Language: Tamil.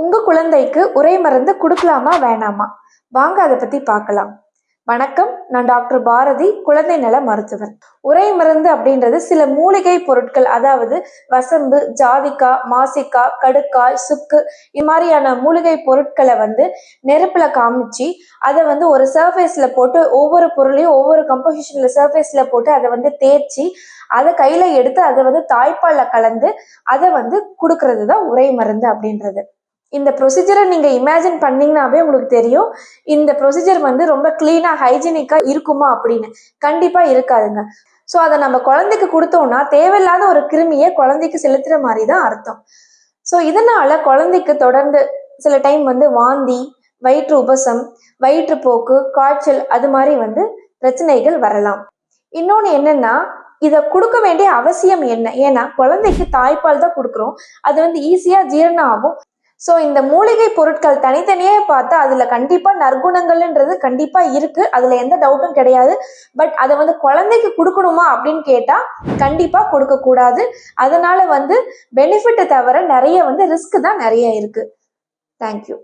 உங்கள் குழந்தைக்கு உரை மருந்து கொடுக்கலாமா வேணாமா? வாங்க அதை பற்றி பார்க்கலாம். வணக்கம் நான் டாக்டர் பாரதி குழந்தை நல மருத்துவர். உரை மருந்து அப்படின்றது சில மூலிகை பொருட்கள் அதாவது வசம்பு ஜாதிக்காய் மாசிக்காய் கடுக்காய் சுக்கு இது மாதிரியான மூலிகை பொருட்களை வந்து நெருப்பில் காமிச்சு அதை வந்து ஒரு சர்ஃபேஸில் போட்டு ஒவ்வொரு பொருளையும் ஒவ்வொரு கம்போசிஷனில் சர்ஃபேஸில் போட்டு அதை வந்து தேய்ச்சி அதை கையில் எடுத்து அதை வந்து தாய்ப்பாலில் கலந்து அதை வந்து கொடுக்கறது தான் உரை மருந்து அப்படின்றது. இந்த ப்ரொசீஜரை நீங்கள் இமேஜின் பண்ணிங்கனாவே உங்களுக்கு தெரியும். இந்த ப்ரொசீஜர் வந்து ரொம்ப க்ளீனாக ஹைஜீனிக்காக இருக்குமா அப்படின்னு. கண்டிப்பாக இருக்காதுங்க. ஸோ அதை நம்ம குழந்தைக்கு கொடுத்தோம்னா தேவையில்லாத ஒரு கிருமியை குழந்தைக்கு செலுத்துற மாதிரி தான் அர்த்தம். ஸோ இதனால குழந்தைக்கு தொடர்ந்து சில டைம் வந்து வாந்தி வயிற்று உபசம் வயிற்றுப்போக்கு காய்ச்சல் அது மாதிரி வந்து பிரச்சனைகள் வரலாம். இன்னொன்று என்னென்னா இதை கொடுக்க வேண்டிய அவசியம் என்ன? ஏன்னா குழந்தைக்கு தாய்ப்பால் தான் கொடுக்குறோம். அது வந்து ஈஸியாக ஜீரணம் ஆகும். ஸோ இந்த மூலிகை பொருட்கள் தனித்தனியே பார்த்தா அதில் கண்டிப்பாக நற்குணங்கள்ன்றது கண்டிப்பாக இருக்குது அதில் எந்த டவுட்டும் கிடையாது. பட் அதை வந்து குழந்தைக்கு கொடுக்கணுமா அப்படின்னு கேட்டால் கண்டிப்பாக கொடுக்கக்கூடாது. அதனால் வந்து பெனிஃபிட்டை தவிர நிறைய வந்து ரிஸ்க் தான் நிறைய இருக்குது தேங்க்யூ